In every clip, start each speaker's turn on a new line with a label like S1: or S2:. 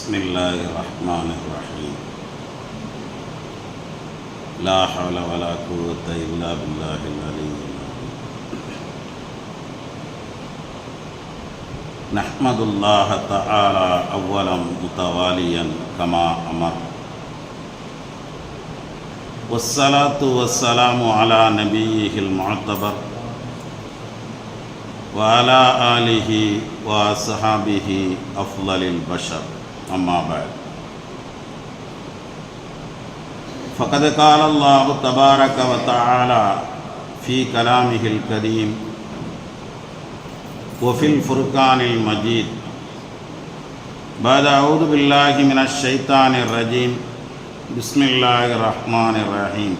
S1: بسم الله الرحمن الرحيم. لا حول ولا قوة إلا بالله العلي العظيم. نحمد الله تعالى أولا متواليا كما أمر. والصلاة والسلام على نبيه المعتبر وعلى آله وصحابه أفضل البشر. أما بعد. فقد قال الله تبارك وتعالى في كلامه الكريم وفي الفرقان المجيد بعد أعوذ بالله من الشيطان الرجيم بسم الله الرحمن الرحيم.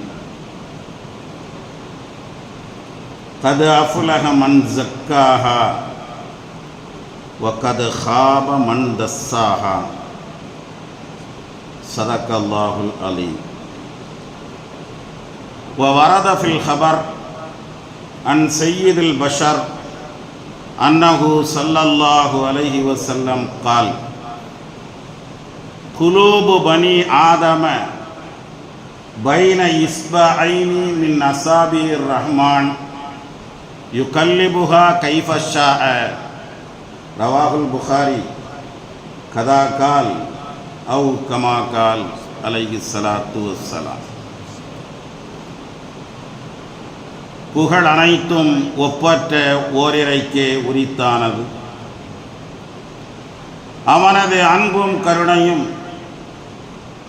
S1: قد أفلح من زكاها وقد خاب من دساها. صدق الله العليم. وورد في الخبر عن سيد البشر أنه صلى الله عليه وسلم قال قلوب بني آدم بين إصبعين من أصابع الرحمن يقلبها كيف شاء. رواه البخاري. كذا قال அவு கமாகால் அலைஹி சலாத்து வசலாம் புகழ் அனைத்தும் ஒப்பற்ற ஓரிரைக்கே உரித்தானது. அவனது அன்பும் கருணையும்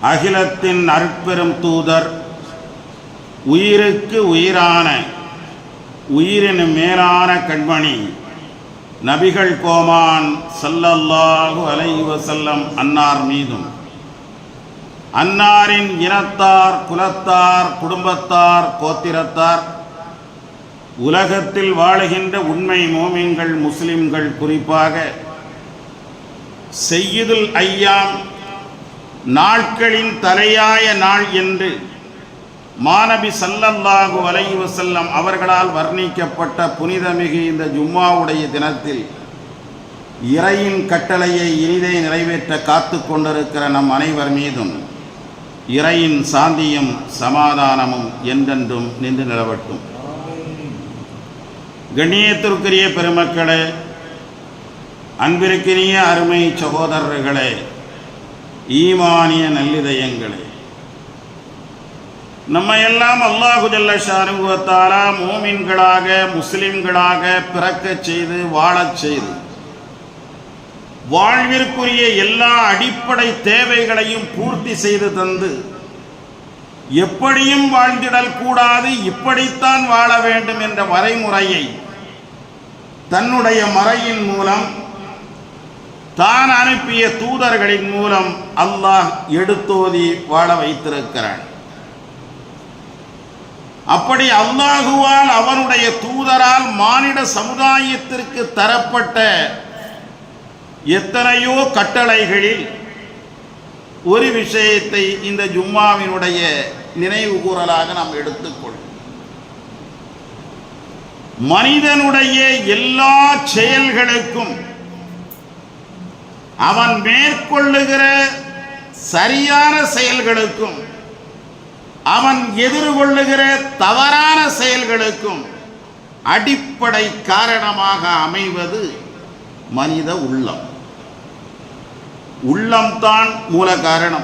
S1: அகிலத்தின் அற்பெரும் தூதர் உயிருக்கு உயிரான உயிரின் மேலான கண்மணி நபிகள் கோமான் சல்லல்லாஹு அலைஹி வஸல்லம் அன்னார் மீதும் அன்னாரின் இனத்தார் குலத்தார் குடும்பத்தார் கோத்திரத்தார் உலகத்தில் வாழுகின்ற உண்மை மோமின்கள் முஸ்லிம்கள் குறிப்பாக செய்யுதுல் ஐயாம் நாட்களின் தலையாய நாள் என்று மாநபி சல்லல்லாஹு அலைஹி செல்லம் அவர்களால் வர்ணிக்கப்பட்ட புனிதமிகு இந்த ஜும்மாவுடைய தினத்தில் இறையின் கட்டளையை இனிதை நிறைவேற்ற காத்து கொண்டிருக்கிற நம் அனைவர் மீதும் இறையின் சாந்தியும் சமாதானமும் என்றென்றும் நின்று நிலவட்டும். கண்ணியத்திற்குரிய பெருமக்களே அன்பிற்கினிய அருமை சகோதரர்களே ஈமானிய நல்லிதயங்களே நம்ம எல்லாம் அல்லாஹு ஜல்ல ஷானுவத்தாலா மோமின்களாக முஸ்லிம்களாக பிறக்கச் செய்து வாழச் செய்து வாழ்விற்குரிய எல்லா அடிப்படை தேவைகளையும் பூர்த்தி செய்து தந்து எப்படியும் வாழ்ந்திடல் கூடாது இப்படித்தான் வாழ வேண்டும் என்ற வரைமுறையை தன்னுடைய மறையின் மூலம் தான் அனுப்பிய தூதர்களின் மூலம் அல்லாஹ் எடுத்தோதி வாழ வைத்திருக்கிறான். அப்படி அல்லாஹுவால் அவனுடைய தூதரால் மானிட சமுதாயத்திற்கு தரப்பட்ட எத்தனையோ கட்டளைகளில் ஒரு விஷயத்தை இந்த ஜும்மாவினுடைய நினைவு கூறலாக நாம் எடுத்துக்கொள்ளும் மனிதனுடைய எல்லா செயல்களுக்கும் அவன் மேற்கொள்ளுகிற சரியான செயல்களுக்கும் அவன் எதிர்கொள்ளுகிற தவறான செயல்களுக்கும் அடிப்படை காரணமாக அமைவது மனித உள்ளம். உள்ளம்தான் மூல காரணம்.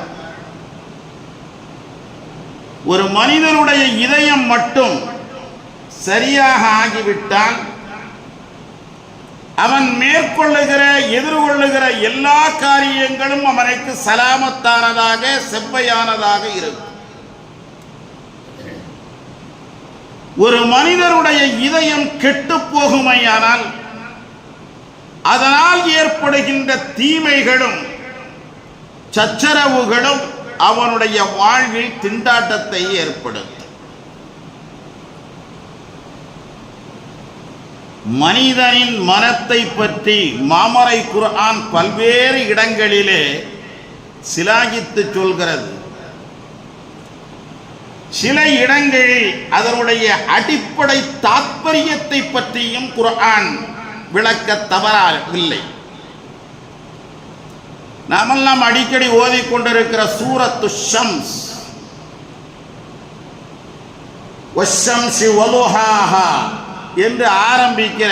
S1: ஒரு மனிதனுடைய இதயம் மட்டும் சரியாக ஆகிவிட்டால் அவன் மேற்கொள்ளுகிற எதிர்கொள்ளுகிற எல்லா காரியங்களும் அவனுக்கு சலாமத்தானதாக செவ்வையானதாக இருக்கும். ஒரு மனிதருடைய இதயம் கெட்டு போகுமையானால் அதனால் ஏற்படுகின்ற தீமைகளும் சச்சரவுகளும் அவனுடைய வாழ்வில் திண்டாட்டத்தை ஏற்படுத்தும். மனிதனின் மனத்தை பற்றி மாமரை குர்ஆன் பல்வேறு இடங்களிலே சிலாகித்து சொல்கிறது. சில இடங்களில் அதனுடைய அடிப்படை தாத்பரியத்தை பற்றியும் குரான் விளக்க தவறவில்லை. நாமெல்லாம் அடிக்கடி ஓதிக்கொண்டிருக்கிற சூரத்து ஷம்ஸ். என்று ஆரம்பிக்கிற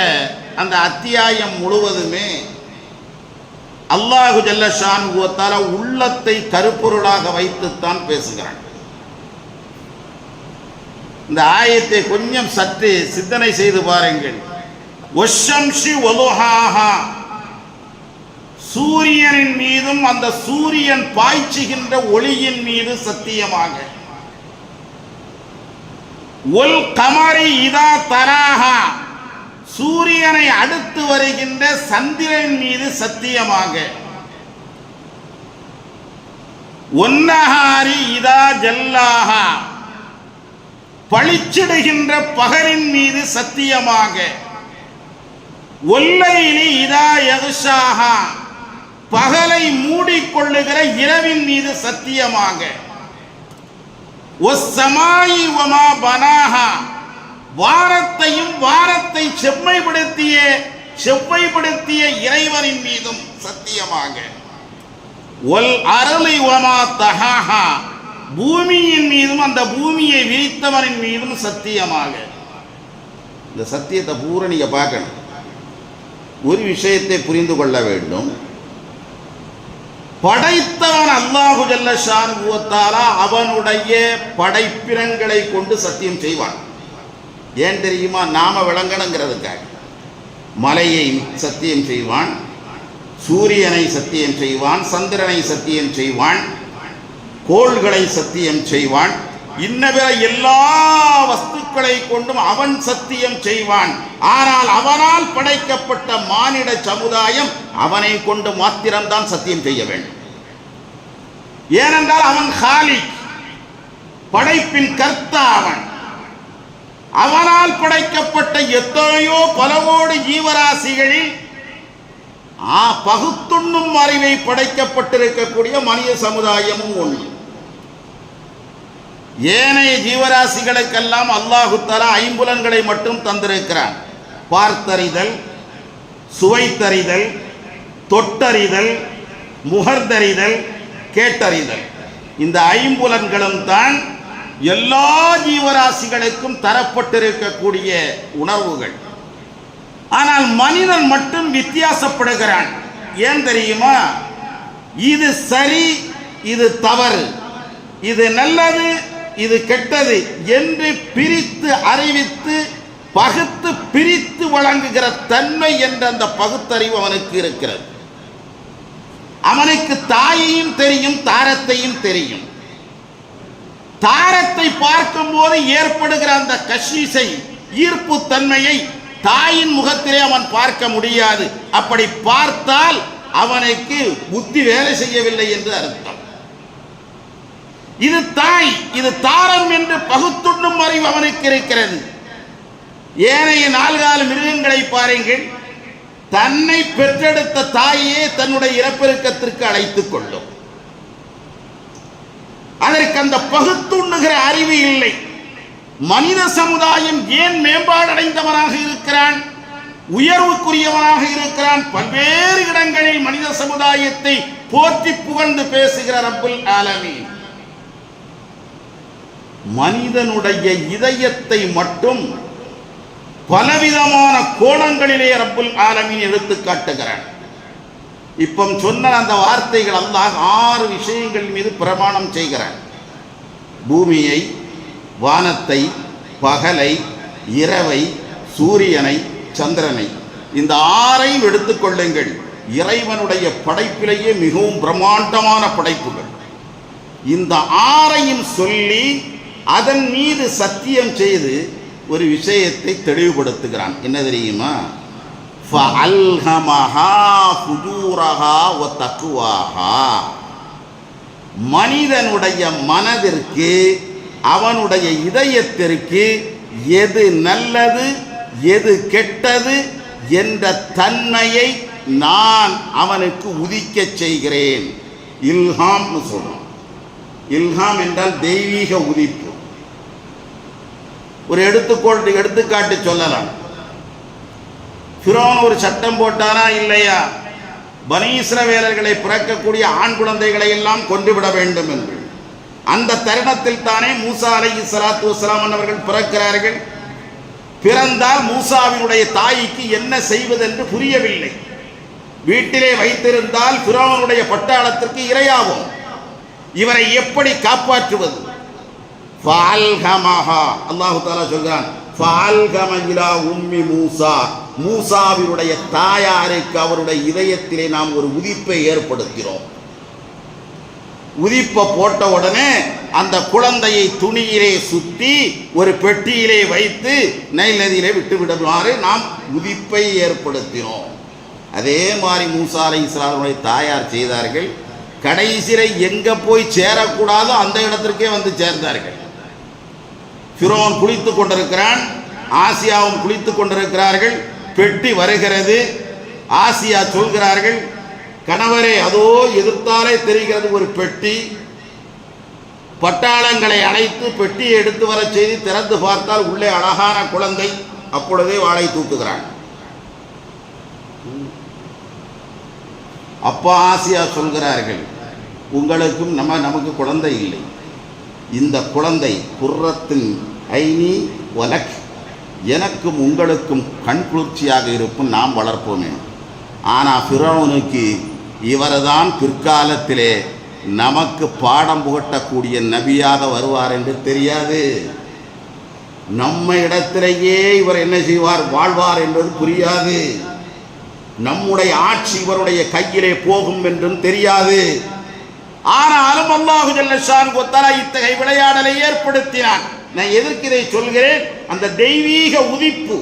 S1: அந்த அத்தியாயம் முழுவதுமே அல்லாஹு ஜல்லஷான் உள்ளத்தை கருப்பொருளாக வைத்துத்தான் பேசுகிறான். இந்த ஆயத்தை கொஞ்சம் சற்று சிந்தனை செய்து பாருங்கள். ஒஷம்ஷி ஒலுஹாஹா சூரியனின் மீதும் அந்த சூரியன் பாய்ச்சுகின்ற ஒளியின் மீது சத்தியமாக. ஒல் கமரி இதா தராஹா. சூரியனை அடுத்து வருகின்ற சந்திரன் மீது சத்தியமாக. ஒன்னஹாரி இதா ஜல்லாஹா. பளிச்சிடுகின்ற பகலின் மீது சத்தியமாக. ஒல்லையிலி இதா யகுஷாஹா பகலை மூடிக்கொள்ளுகிற இரவின் மீது சத்தியமாக. பனாஹா. வாரத்தையும் வாரத்தை செம்மைப்படுத்திய செவ்வைப்படுத்திய இறைவனின் மீதும் சத்தியமாக. ஒல் அருளி ஒமா தஹாஹா. பூமியின் மீதும் அந்த பூமியை விரித்தவனின் மீதும் சத்தியமாக. இந்த சத்தியத்தை பூரா நீங்கள் பார்க்கணும். ஒரு விஷயத்தை புரிந்து கொள்ள வேண்டும். படைத்தவன் அல்லாஹு ஜல்ல அவனுடைய படைப்பினங்களை கொண்டு சத்தியம் செய்வான். ஏன் தெரியுமா? நாம விளங்கணுங்கிறதுக்காக. மலையை சத்தியம் செய்வான். சூரியனை சத்தியம் செய்வான். சந்திரனை சத்தியம் செய்வான். கோள்களை சத்தியம் செய்வான். இன்னபிற எல்லா வஸ்துக்களை கொண்டும் அவன் சத்தியம் செய்வான். ஆனால் அவனால் படைக்கப்பட்ட மானிட சமுதாயம் அவனை கொண்டு மாத்திரம்தான் சத்தியம் செய்ய வேண்டும். ஏனென்றால் அவன் காலி படைப்பின் கர்த்தா அவன். அவனால் படைக்கப்பட்ட எத்தனையோ பலவோடு ஜீவராசிகளில் ஆ பகுத்துண்ணும் அறிவை படைக்கப்பட்டிருக்கக்கூடிய மனித சமுதாயமும் ஒன்று. ஏனைய ஜீவராசிகளுக்கெல்லாம் அல்லாஹு தலா ஐம்புலன்களை மட்டும் தந்திருக்கிறான். பார்த்தறிதல் சுவைத்தறிதல் தொட்டறிதல் முகர்தறிதல் கேட்டறிதல். இந்த ஐம்புலன்களும் தான் எல்லா ஜீவராசிகளுக்கும் தரப்பட்டிருக்கக்கூடிய உணர்வுகள். ஆனால் மனிதன் மட்டும் வித்தியாசப்படுகிறான். ஏன் தெரியுமா? இது சரி இது தவறு. இது நல்லது இது கெட்டது என்று பிரித்து அறிவித்து பகுத்து பிரித்து வழங்குகிற தன்மை என்ற அந்த பகுத்தறிவு அவனுக்கு இருக்கிறது. அவனுக்கு தாயையும் தெரியும் தாரத்தையும் தெரியும். தாரத்தை பார்க்கும்போது ஏற்படுகிற அந்த கஷீசை ஈர்ப்பு தன்மையை தாயின் முகத்திலே அவன் பார்க்க முடியாது. அப்படி பார்த்தால் அவனுக்கு புத்தி வேலை செய்யவில்லை என்று அர்த்தம். இது தாய் இது தாரம் என்று பகுத்துண்ணும் அறிவு அவனுக்கு இருக்கிறது. ஏனைய நால்கால மிருகங்களை பாருங்கள். தன்னை பெற்றெடுத்த தாயே தன்னுடைய இறப்பெருக்கத்திற்கு அழைத்துக் கொள்ளும். அதற்கு அந்த பகுத்துண்ணுகிற அறிவு இல்லை. மனித சமுதாயம் ஏன் மேம்பாடடைந்தவனாக இருக்கிறான்? உயர்வுக்குரியவனாக இருக்கிறான்? பல்வேறு இடங்களில் மனித சமுதாயத்தை போற்றி புகழ்ந்து பேசுகிற ரப்புல் ஆலமீன். மனிதனுடைய இதயத்தை மட்டும் பலவிதமான கோணங்களிலே ரப்புல் ஆலமின் எடுத்து காட்டுகிறான் இப்போ சொன்ன அந்த வார்த்தைகள் அல்லாஹ் ஆறு விஷயங்கள் மீது பிரமாணம் செய்கிறான் பூமியை வானத்தை பகலை இரவை சூரியனை சந்திரனை இந்த ஆறையும் எடுத்துக்கொள்ளுங்கள் இறைவனுடைய படைப்பிலேயே மிகவும் பிரம்மாண்டமான படைப்புகள். இந்த ஆறையும் சொல்லி அதன் மீது சத்தியம் செய்து ஒரு விஷயத்தை தெளிவுபடுத்துகிறான். என்ன தெரியுமா? மனிதனுடைய மனதிற்கு அவனுடைய இதயத்திற்கு எது நல்லது எது கெட்டது என்ற தன்மையை நான் அவனுக்கு உதிக்க செய்கிறேன். இல்ஹாம்னு சொல்கிறோம் இல்ஹாம் என்றால் தெய்வீக உதிப்பு. ஒரு எடுத்துக்கோள் எடுத்துக்காட்டு சொல்லலாம். ஃபிரோன் ஒரு சட்டம் போட்டானா இல்லையா? பனீஸ்ரவேலர்களை பிறக்கக்கூடிய ஆண் குழந்தைகளை எல்லாம் கொன்றுவிட வேண்டும் என்று. அந்த தருணத்தில் தானே மூசா அலை இஸ்லாத்து வஸ்லாம் அவர்கள் பிறக்கிறார்கள். பிறந்தால் மூசாவினுடைய தாய்க்கு என்ன செய்வதென்று புரியவில்லை. வீட்டிலே வைத்திருந்தால் பிறவனுடைய பட்டாளத்திற்கு இரையாகும். இவரை எப்படி காப்பாற்றுவது? ஃபால்கமஹா அல்லாஹு தாலா சொல்கிறான் ஃபால்கம உம்மி மூசா மூசாவினுடைய தாயாருக்கு அவருடைய இதயத்திலே நாம் ஒரு உதிப்பை ஏற்படுத்தினோம் உதிப்பை போட்ட உடனே அந்த குழந்தையை துணியிலே சுற்றி ஒரு பெட்டியிலே வைத்து நைல் நதியிலே விட்டுவிடுமாறு நாம் உதிப்பை ஏற்படுத்தினோம் அதே மாதிரி மூசா அலை இஸ்லாமுடைய தாயார் செய்தார்கள் கடைசியில எங்கே போய் சேரக்கூடாதோ அந்த இடத்திற்கே வந்து சேர்ந்தார்கள் ஃபிரோன் குளித்துக் கொண்டிருக்கிறான். ஆசியாவும் குளித்துக் கொண்டிருக்கிறார்கள். பெட்டி வருகிறது. ஆசியா சொல்கிறார்கள் கணவரே அதோ எதிர்த்தாலே தெரிகிறது ஒரு பெட்டி. பட்டாளங்களை அழைத்து பெட்டியை எடுத்து வர செய்து திறந்து பார்த்தால் உள்ளே அழகான குழந்தை. அப்பொழுதே வாழை தூக்குகிறான். அப்பா ஆசியா சொல்கிறார்கள் உங்களுக்கும் நம்ம நமக்கு குழந்தை இல்லை. இந்த குழந்தை குர்ரத்தின் ஐனி ஒலக் எனக்கும் உங்களுக்கும் கண் குளிர்ச்சியாக இருக்கும் நாம் வளர்ப்போமே. ஆனால் ஃபிரௌனுக்கு இவர்தான் பிற்காலத்திலே நமக்கு பாடம் புகட்டக்கூடிய நபியாக வருவார் என்று தெரியாது. நம்ம இடத்திலேயே இவர் என்ன செய்வார்? வாழ்வார் என்பது புரியாது. நம்முடைய ஆட்சி இவருடைய கையிலே போகும் என்றும் தெரியாது. ஆனாலும் அல்லாஹு ஜல்லஷான் கொத்தரா இத்தகைய விளையாடலை ஏற்படுத்தினான். நான் எதற்கு இதை சொல்கிறேன்? அந்த தெய்வீக உதிப்பு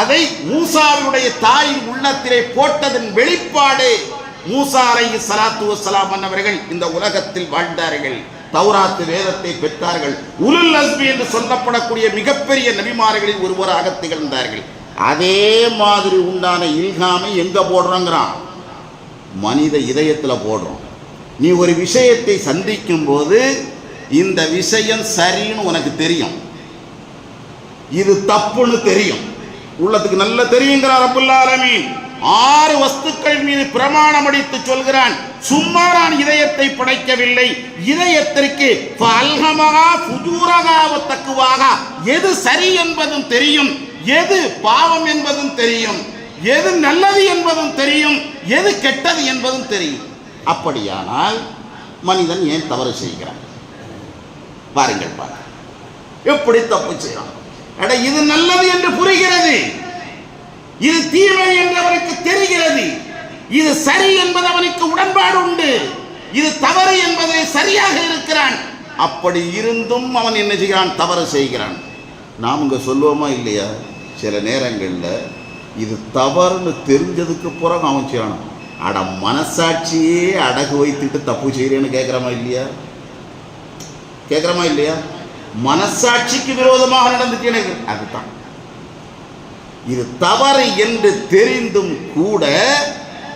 S1: அதை மூசாவினுடைய தாயின் உள்ளத்திலே போட்டதன் வெளிப்பாடு மூசா அலைஹி ஸலாத்து வஸ்ஸலாம் அவர்கள் இந்த உலகத்தில் வாழ்ந்தார்கள். தௌராத்து வேதத்தை பெற்றார்கள். உலுல் அஸ்மி என்று சொல்லப்படக்கூடிய மிகப்பெரிய நபிமார்களில் ஒருவராக திகழ்ந்தார்கள். அதே மாதிரி உண்டான இல்காமை எங்க போடுறோங்கிறான்? மனித இதயத்தில் போடுறோம். நீ ஒரு விஷயத்தை சந்திக்கும் போது இந்த விஷயம் சரின்னு உனக்கு தெரியும். இது தப்புன்னு தெரியும். உள்ளத்துக்கு நல்ல தெரியுங்கிறார் ரப்புல் ஆலமீன். ஆறு வஸ்துக்கள் மீது பிரமாணம் அடித்து சொல்கிறான். சும்மா நான் இதயத்தை படைக்கவில்லை. இதயத்திற்கு பல்கமகா புதூரகாவ தக்குவாக எது சரி என்பதும் தெரியும். எது பாவம் என்பதும் தெரியும். எது நல்லது என்பதும் தெரியும். எது கெட்டது என்பதும் தெரியும். அப்படியானால் மனிதன் ஏன் தவறு செய்கிறான்? பாருங்கள் பாருங்கள் எப்படி தப்பு செய்யலாம்? அட இது நல்லது என்று புரிகிறது. இது தீமை என்று அவனுக்கு தெரிகிறது. இது சரி என்பது அவனுக்கு உடன்பாடு உண்டு. இது தவறு என்பதை சரியாக இருக்கிறான். அப்படி இருந்தும் அவன் என்ன செய்கிறான்? தவறு செய்கிறான். நாம் இங்க சொல்லுவோமா இல்லையா? சில நேரங்களில் இது தவறுன்னு தெரிஞ்சதுக்கு பிறகு அவன் செய்யணும். அட மனசாட்சியே அடகு வைத்துட்டு தப்பு செய்கிறேன்னு கேட்குறமா இல்லையா? கேட்குறமா இல்லையா? மனசாட்சிக்கு விரோதமாக நடந்துச்சு எனக்கு. அதுதான். இது தவறு என்று தெரிந்தும் கூட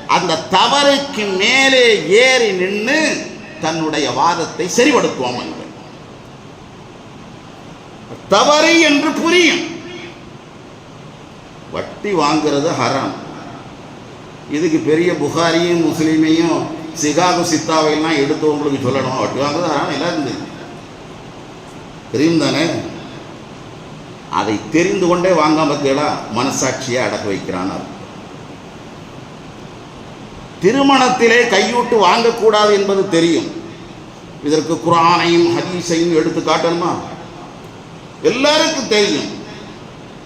S1: அந்த தவறுக்கு மேலே ஏறி நின்று தன்னுடைய வாதத்தை சரிபடுத்துவான் தவறு என்று புரியும். வட்டி வாங்குறது ஹராம். இதுக்கு பெரிய புகாரியும் முஸ்லீமையும் சிகாகு சித்தாவையெல்லாம் எடுத்து உங்களுக்கு சொல்லணும். வட்டி அதனால் எல்லாம் இருந்தது தெரியும் தானே? அதை தெரிந்து கொண்டே வாங்காம கேடா மனசாட்சியை அடக்க வைக்கிறான் திருமணத்திலே கையூட்டு வாங்கக்கூடாது என்பது தெரியும். இதற்கு குரானையும் ஹதீஸையும் எடுத்து காட்டணுமா? எல்லாருக்கும் தெரியும்.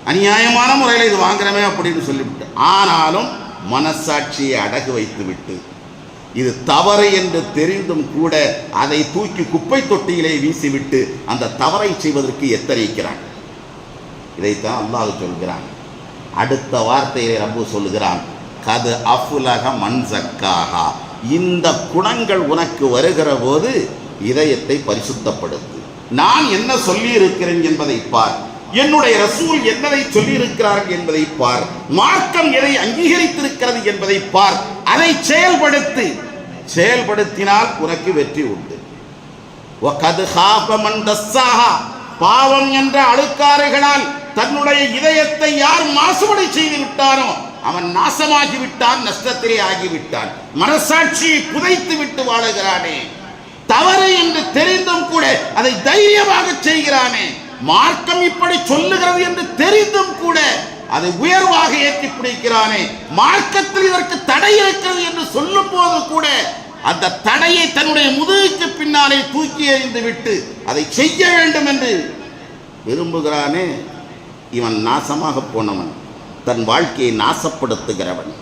S1: அநியாயமான முறையில் இது வாங்குறமே அப்படின்னு சொல்லிவிட்டு. ஆனாலும் மனசாட்சியை அடகு வைத்துவிட்டு இது தவறு என்று தெரிந்தும் கூட அதை தூக்கி குப்பை தொட்டியிலே வீசிவிட்டு அந்த தவறை செய்வதற்கு எத்தனைக்கிறான்? இதைத்தான் அல்லாஹ் சொல்கிறான். அடுத்த வார்த்தையிலே ரப்பு சொல்லுகிறான் கது அஃபுலக மண் சக்காகா இந்த குணங்கள் உனக்கு வருகிற போது இதயத்தை பரிசுத்தப்படுத்து. நான் என்ன சொல்லியிருக்கிறேன் என்பதை பார். என்னுடைய ரசூல் என்னதை சொல்லியிருக்கிறார்கள் என்பதை பார். மார்க்கம் எதை அங்கீகரித்திருக்கிறது என்பதை பார். அதை செயல்படுத்து. செயல்படுத்தினால் உனக்கு வெற்றி உண்டு. பாவம் என்ற அழுக்காறுகளால் தன்னுடைய இதயத்தை யார் மாசுபடி செய்து விட்டாரோ அவன் நாசமாகி விட்டான் நஷ்டத்திலே ஆகிவிட்டான். மனசாட்சியை புதைத்து விட்டு வாழுகிறானே. தவறு என்று தெரிந்தும் கூட அதை தைரியமாக செய்கிறானே. மார்க்கம் இப்படி சொல்லுகிறது என்று தெரிந்தும் கூட அதை உயர்வாக ஏற்றி பிடிக்கிறானே. மார்க்கத்தில் இதற்கு தடை இருக்கிறது என்று சொல்லும் போது கூட அந்த தடையை தன்னுடைய முதுகுக்கு பின்னாலே தூக்கி எறிந்து விட்டு அதை செய்ய வேண்டும் என்று விரும்புகிறானே. இவன் நாசமாக போனவன். தன் வாழ்க்கையை நாசப்படுத்துகிறவன்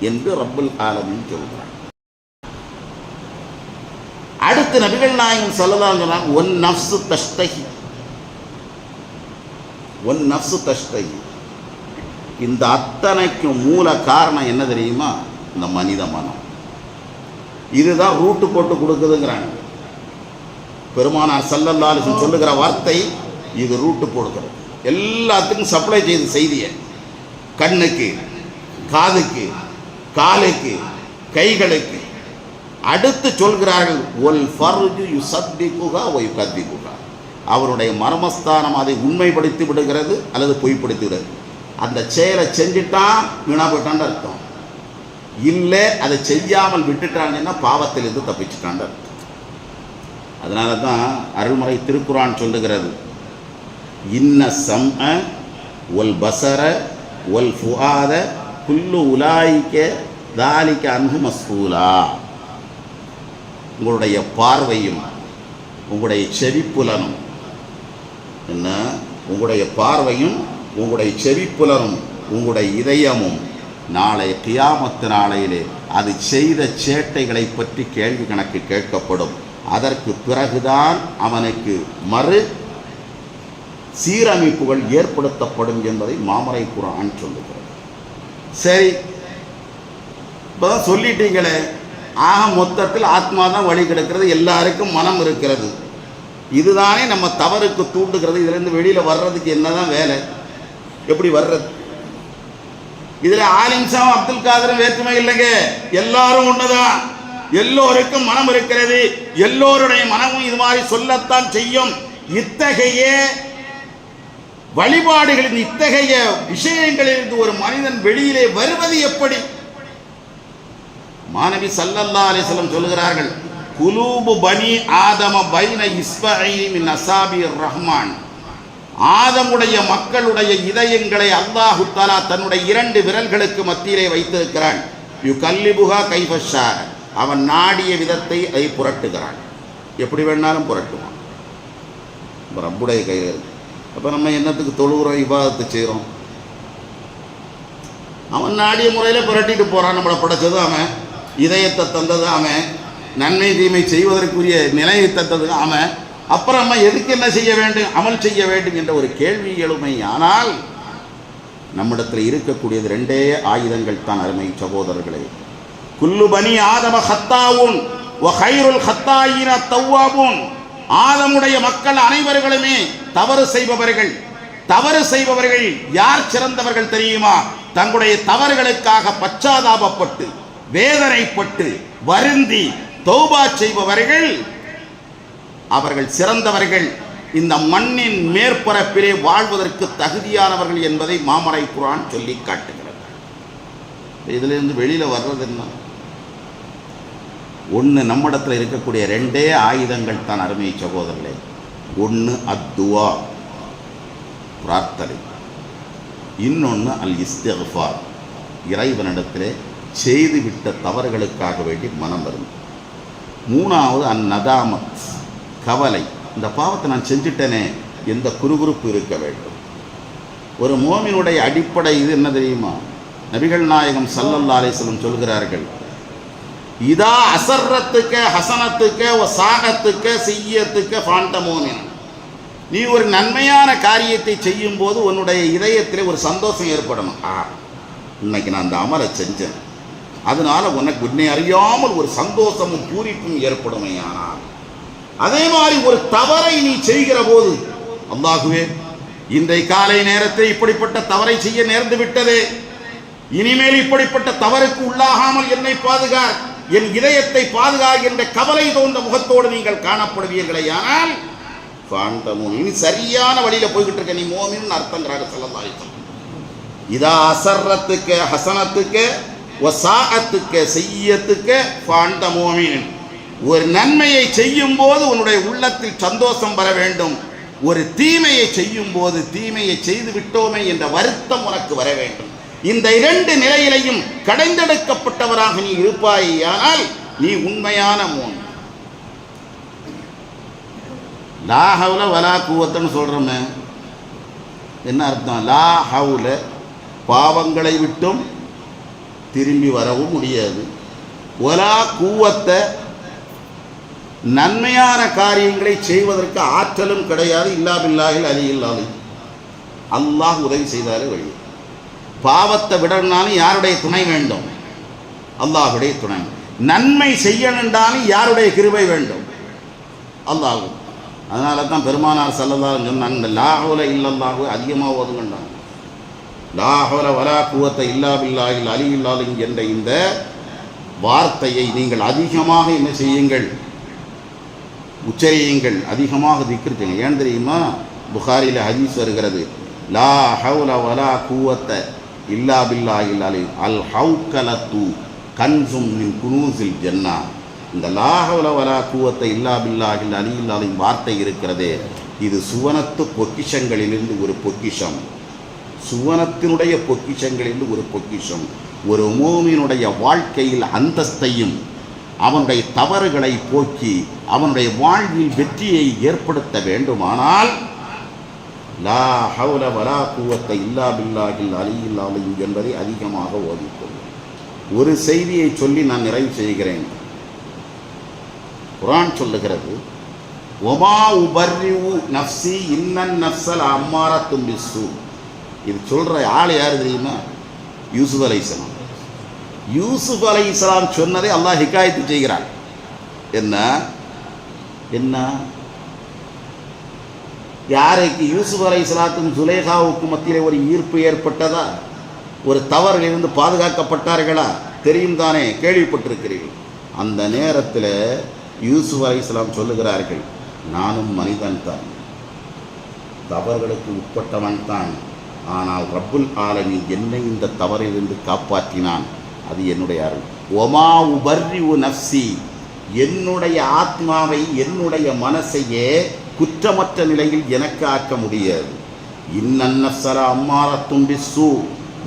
S1: என்று ரப்புல் ஆலமின் சொல்கிறான். அடுத்து நபிகள் நாயகம் சொல்லலாம் சொன்னான் ஒன் நப்சு தஷ்டகி ஒன் நஃப்ஸு தஷ்டை. இந்த அத்தனைக்கும் மூல காரணம் என்ன தெரியுமா? இந்த மனித மனம். இதுதான் ரூட்டு போட்டு கொடுக்குதுங்கிறாங்க. பெருமானார் சல்லல்லாலிசன் சொல்லுகிற வார்த்தை இது ரூட்டு போடுகிறது. எல்லாத்துக்கும் சப்ளை செய்த செய்தியை. கண்ணுக்கு காதுக்கு காலுக்கு கைகளுக்கு. அடுத்து சொல்கிறார்கள் ஒல் ஃபர்ஜு யுசத்திகுகா ஒய் கத்திகுகா அவருடைய மர்மஸ்தானம் அதை உண்மைப்படுத்தி விடுகிறது அல்லது பொய்ப்படுத்தி விடுகிறது அந்த செயலை செஞ்சுட்டான் வீணா போயிட்டான்னு அர்த்தம். இல்லை அதை செய்யாமல் விட்டுட்டாங்கன்னா பாவத்திலிருந்து தப்பிச்சுட்டான் அர்த்தம். அதனால தான் அருள்முறை திருக்குறான் சொல்லுகிறது. இன்ன சம் ஒல் பசர ஒல் ஃபுஆத குல்லு உலாய்க்க தாலிக்க அன்பு மஸ்கூலா. உங்களுடைய பார்வையும் உங்களுடைய செவிப்புலனும் என்ன? உங்களுடைய பார்வையும் உங்களுடைய செவிப்புலரும் உங்களுடைய இதயமும் நாளை கியாமத்து நாளையிலே அது செய்த சேட்டைகளை பற்றி கேள்வி கணக்கு கேட்கப்படும். அதற்கு பிறகுதான் அவனுக்கு மறு சீரமைப்புகள் ஏற்படுத்தப்படும் என்பதை மாமரை குரான் சொல்லுகிறது. சரி இப்போதான் சொல்லிட்டீங்களே. ஆக மொத்தத்தில் ஆத்மா தான் வழி கிடக்கிறது எல்லாருக்கும் மனம் இருக்கிறது. இதுதானே நம்ம தவறுக்கு தூண்டுகிறது. இதுலேருந்து வெளியில் வர்றதுக்கு என்னதான் வேலை? எப்படி வர்றது? இதில் ஆலிம்சாவும் அப்துல் காதரும் வேற்றுமை இல்லைங்க. எல்லாரும் ஒன்றுதான் எல்லோருக்கும் மனம் இருக்கிறது. எல்லோருடைய மனமும் இது மாதிரி சொல்லத்தான் செய்யும். இத்தகைய வழிபாடுகளின் இத்தகைய விஷயங்களிலிருந்து ஒரு மனிதன் வெளியிலே வருவது எப்படி? மாணவி சல்லல்லா அலிஸ்லம் சொல்லுகிறார்கள் குலூபு பனி ஆதம பைன இஸ்பஐ மின் அசாபி ரஹ்மான். ஆதமுடைய மக்களுடைய இதயங்களை அல்லாஹு தாலா தன்னுடைய இரண்டு விரல்களுக்கு மத்தியிலே வைத்திருக்கிறான். யு கல்லிபுகா கைபஷார் அவன் நாடிய விதத்தை அதை புரட்டுகிறான். எப்படி வேணாலும் புரட்டுவான். ரப்புடைய கையில் அப்போ நம்ம என்னத்துக்கு தொழுகிறோம் விவாதத்தை செய்கிறோம் அவன் நாடிய முறையில் புரட்டிட்டு போகிறான் நம்மளை படைச்சது அவன். இதயத்தை தந்தது அவன். நன்மை தீமை செய்வதற்குரிய நிலையை தந்தது அவன் அப்புறம் நம்ம எதுக்கு என்ன செய்ய வேண்டும்? அமல் செய்ய வேண்டும் என்ற ஒரு கேள்வி எழுமை. ஆனால் நம்மிடத்தில் இருக்கக்கூடியது ரெண்டே ஆயுதங்கள் தான் அருமை சகோதரர்களே. குல்லு பனி ஆதம ஹத்தாவுன் ஹைருல் ஹத்தாயின தவ்வாபுன் ஆதமுடைய மக்கள் அனைவர்களுமே தவறு செய்பவர்கள். தவறு செய்பவர்கள் யார் சிறந்தவர்கள் தெரியுமா? தங்களுடைய தவறுகளுக்காக பச்சாதாபப்பட்டு வேதனைப்பட்டு வருந்தி தௌபா செய்பவர்கள் அவர்கள் சிறந்தவர்கள். இந்த மண்ணின் மேற்பரப்பிலே வாழ்வதற்கு தகுதியானவர்கள் என்பதை மாமரை குரான் சொல்லி காட்டுகிறது. இதிலிருந்து வெளியில் வர்றது என்ன? ஒன்று நம்மிடத்தில் இருக்கக்கூடிய ரெண்டே ஆயுதங்கள் தான் அருமை சகோதரர்களே. ஒன்று அத்துவா பிரார்த்தனை. இன்னொன்று அல் இஸ்திஃபார் இறைவனிடத்திலே செய்துவிட்ட தவறுகளுக்காக வேண்டி மனம் வரும் மூணாவது அந்நதாமத் கவலை. இந்த பாவத்தை நான் செஞ்சுட்டேனே எந்த குறுகுறுப்பு இருக்க வேண்டும். ஒரு மோமினுடைய அடிப்படை இது என்ன தெரியுமா? நபிகள் நாயகம் சல்லல்லா அலிஸ்லம் சொல்கிறார்கள் இதா அசர்றத்துக்க ஹசனத்துக்க சாகத்துக்க செய்யத்துக்க ஃபாண்ட மோமின். நீ ஒரு நன்மையான காரியத்தை செய்யும் போது உன்னுடைய இதயத்திலே ஒரு சந்தோஷம் ஏற்படணும். ஆ இன்னைக்கு நான் அந்த அமலை செஞ்சேன். அதனால உனக்கு உன்னை அறியாமல் ஒரு சந்தோஷமும் பூரிப்பும் ஏற்படுமையானால் அதே மாதிரி ஒரு தவறை நீ செய்கிற போது அல்லாகுவே இன்றை காலை நேரத்தில் இப்படிப்பட்ட தவறை செய்ய நேர்ந்து விட்டதே. இனிமேல் இப்படிப்பட்ட தவறுக்கு உள்ளாகாமல் என்னை பாதுகா என் இதயத்தை பாதுகா என்ற கவலை தோன்ற முகத்தோடு நீங்கள் காணப்படுவீர்களே. ஆனால் காண்டமும் இனி சரியான வழியில போய்கிட்டு இருக்க நீ மோமின்னு அர்த்தங்கிறாங்க சொல்லலாம் இதா அசர்றத்துக்கு ஹசனத்துக்கு ஒசாஅத்துக்கு செய்யத்துக்கு ஃபாண்ட மோமின். ஒரு நன்மையை செய்யும் போது உன்னுடைய உள்ளத்தில் சந்தோஷம் வர வேண்டும். ஒரு தீமையை செய்யும் போது தீமையை செய்து விட்டோமே என்ற வருத்தம் உனக்கு வர வேண்டும். இந்த இரண்டு நிலையிலையும் கடைந்தெடுக்கப்பட்டவராக நீ இருப்பாயானால் நீ உண்மையான மோன் லா ஹவுல வலா கூவத்தன்னு சொல்கிறோமே என்ன அர்த்தம்? லா ஹவுல பாவங்களை விட்டும் திரும்பி வரவும் முடியாது. ஒலா கூவத்தை நன்மையான காரியங்களை செய்வதற்கு ஆற்றலும் கிடையாது. இல்லாமில்லாயில் அலி இல்லாது அல்லாஹ் உதவி செய்தாலே வழி. பாவத்தை விடணும்னாலும் யாருடைய துணை வேண்டும்? அல்லாஹுடைய துணை. நன்மை செய்யணுண்டாலும் யாருடைய கிருபை வேண்டும்? அல்லாஹ். அதனால தான் பெருமானார் செல்லதான்னு சொன்னாங்க இந்த லாஹோல இல்லல்லாஹு அதிகமாக ஓதுங்கண்டாங்க லாஹோல வலா குவத்தை இல்லாவில்லாயில் பில்லாஹில் என்ற இந்த வார்த்தையை நீங்கள் அதிகமாக என்ன செய்யுங்கள்? உச்சரியுங்கள். அதிகமாக திக்ரு ஏன் தெரியுமா? புகாரியில் ஹதீஸ் வருகிறது. லா ஹவுல வலா கூவத்த இல்லா பில்லா அலி அல் ஹவுக்கலத்து கன்சும் நின் குனூசில் ஜன்னா. இந்த லாஹவுல வலா கூவத்தை இல்லா பில்லாஹில் அலி இல்லாலின் வார்த்தை இருக்கிறதே. இது சுவனத்து பொக்கிஷங்களிலிருந்து ஒரு பொக்கிஷம். சுவனத்தினுடைய பொக்கிஷங்களில் ஒரு பொக்கிஷம் ஒரு மோமினுடைய வாழ்க்கையில் அந்தஸ்தையும் அவனுடைய தவறுகளை போக்கி அவனுடைய வாழ்வில் வெற்றியை ஏற்படுத்த வேண்டுமானால் லா ஹவுல வலா கூவத்தை இல்லா பில்லாகில் அலி இல்லாலையும் என்பதை அதிகமாக ஓதிக்கொள்ளும் ஒரு செய்தியை சொல்லி நான் நிறைவு செய்கிறேன். குரான் சொல்லுகிறது ஒமா உபர்ரிவு நஃப்சி இன்னன் நஃப்சல் அம்மாரத்தும் பிஸ்ஸு இது சொல்கிற ஆள் யார் தெரியுமா? யூசுப் அலைஹிஸ்ஸலாம் யூசுப் அலை இஸ்லாம் சொன்னதை அல்லாஹ் ஹிக்காயத்து செய்கிறான். என்ன? என்ன? யாருக்கு யூசுப் அலை இஸ்லாத்துக்கும் சுலேகாவுக்கும் மத்தியிலே ஒரு ஈர்ப்பு ஏற்பட்டதா? ஒரு தவறிலிருந்து பாதுகாக்கப்பட்டார்களா? தெரியும் தானே கேள்விப்பட்டிருக்கிறீர்கள். அந்த நேரத்தில் யூசுப் அலை இஸ்லாம் சொல்லுகிறார்கள் நானும் மனிதன் தான். தவறுகளுக்கு உட்பட்டவன் தான். ஆனால் ரப்புல் ஆலமி என்னை இந்த தவறிலிருந்து காப்பாற்றினான். அது என்னுடைய அருள். ஒமா உபர்ரி உ நஃப்சி என்னுடைய ஆத்மாவை என்னுடைய மனசையே குற்றமற்ற நிலையில் எனக்கு ஆக்க முடியாது. இன்னன்னசர அம்மாரத்தும் சு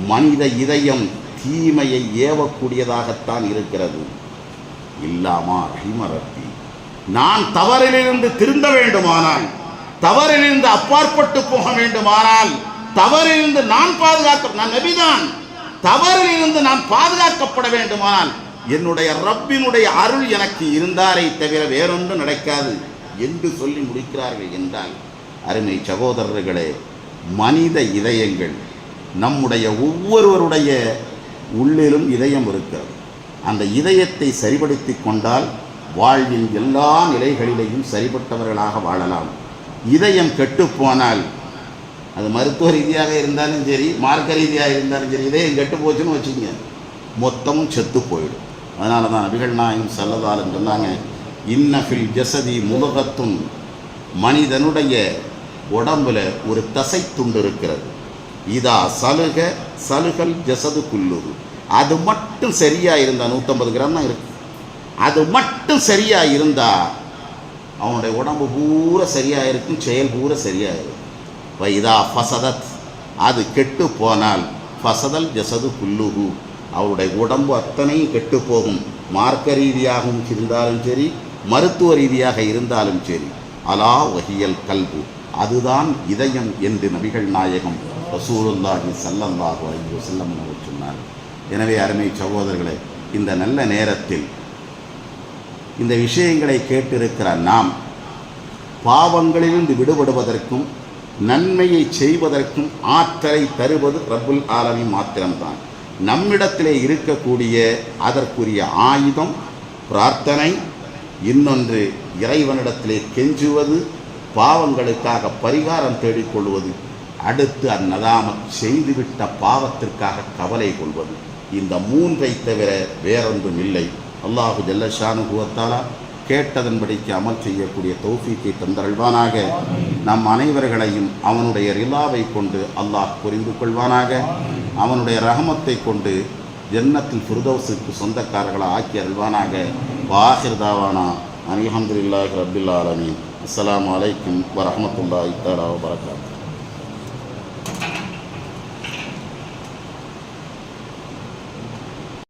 S1: மனித இதயம் தீமையை ஏவக்கூடியதாகத்தான் இருக்கிறது. இல்லாமா ரஹிமரத்தி நான் தவறிலிருந்து திருந்த வேண்டுமானால் தவறிலிருந்து அப்பாற்பட்டு போக வேண்டுமானால் தவறிலிருந்து நான் பாதுகாக்க நான் நபிதான். தவறிலிருந்து நான் பாதுகாக்கப்பட வேண்டுமானால் என்னுடைய ரப்பினுடைய அருள் எனக்கு இருந்தாரை தவிர வேறொன்றும் நடக்காது என்று சொல்லி முடிக்கிறார்கள் என்றால் அருமை சகோதரர்களே மனித இதயங்கள் நம்முடைய ஒவ்வொருவருடைய உள்ளிலும் இதயம் இருக்கிறது. அந்த இதயத்தை சரிபடுத்தி கொண்டால் வாழ்வின் எல்லா நிலைகளிலேயும் சரிபட்டவர்களாக வாழலாம். இதயம் கெட்டுப்போனால் அது மருத்துவ ரீதியாக இருந்தாலும் சரி மார்க்க ரீதியாக இருந்தாலும் சரி இதே கெட்டு போச்சுன்னு வச்சுக்கோங்க. மொத்தமும் செத்து போயிடும். அதனால தான் நபிகள் நாயும் செல்லதாலும் சொன்னாங்க இன்னஃபில் ஜசதி முகத்தும் மனிதனுடைய உடம்புல ஒரு தசை துண்டு இருக்கிறது. இதா சலுக சலுகல் ஜசது குல்லுது அது மட்டும் சரியாக இருந்தால் நூற்றம்பது கிராம் தான் இருக்கு. அது மட்டும் சரியாக இருந்தால் அவனுடைய உடம்பு பூரா சரியாக இருக்கும் செயல் பூரா சரியாக இருக்கும் வைதா ஃபசதத் அது கெட்டு போனால் ஃபசதல் ஜசது குல்லுகு அவருடைய உடம்பு அத்தனையும் கெட்டு போகும். மார்க்க ரீதியாகவும் இருந்தாலும் சரி மருத்துவ ரீதியாக இருந்தாலும் சரி. அலா வஹியல் கல்பு. அதுதான் இதயம் என்று நபிகள் நாயகம் ரசூலுல்லாஹி ஸல்லல்லாஹு அலைஹி செல்லம் அவர் சொன்னார் எனவே அருமை சகோதரர்களே இந்த நல்ல நேரத்தில் இந்த விஷயங்களை கேட்டிருக்கிற நாம் பாவங்களிலிருந்து விடுபடுவதற்கும் நன்மையை செய்வதற்கும் ஆற்றலை தருவது ரப்புல் ஆலமி மாத்திரம்தான். நம்மிடத்திலே இருக்கக்கூடிய அதற்குரிய ஆயுதம் பிரார்த்தனை இன்னொன்று இறைவனிடத்திலே கெஞ்சுவது பாவங்களுக்காக பரிகாரம் தேடிக்கொள்வது அடுத்து அந்நதாம செய்துவிட்ட பாவத்திற்காக கவலை கொள்வது. இந்த மூன்றை தவிர வேறொன்றும் இல்லை. அல்லாஹு ஜல்லஷானு குவத்தாலா கேட்டதன்படிக்கு அமல் செய்யக்கூடிய தௌஃபீக்கை தந்தருள்வானாக. நம் அனைவர்களையும் அவனுடைய ரிலாவை கொண்டு அல்லாஹ் புரிந்து கொள்வானாக. அவனுடைய ரகமத்தை கொண்டு ஜன்னத்தில் ஃபிர்தௌஸுக்கு சொந்தக்காரர்களை ஆக்கி அருள்வானாக. வாஹிர் அனிஹம்துல்லாஹ் அல்ஹம்துலில்லாஹி ரப்பில் ஆலமீன். அஸ்ஸலாமு அலைக்கும் வரஹ்மத்துல்லாஹி தஆலா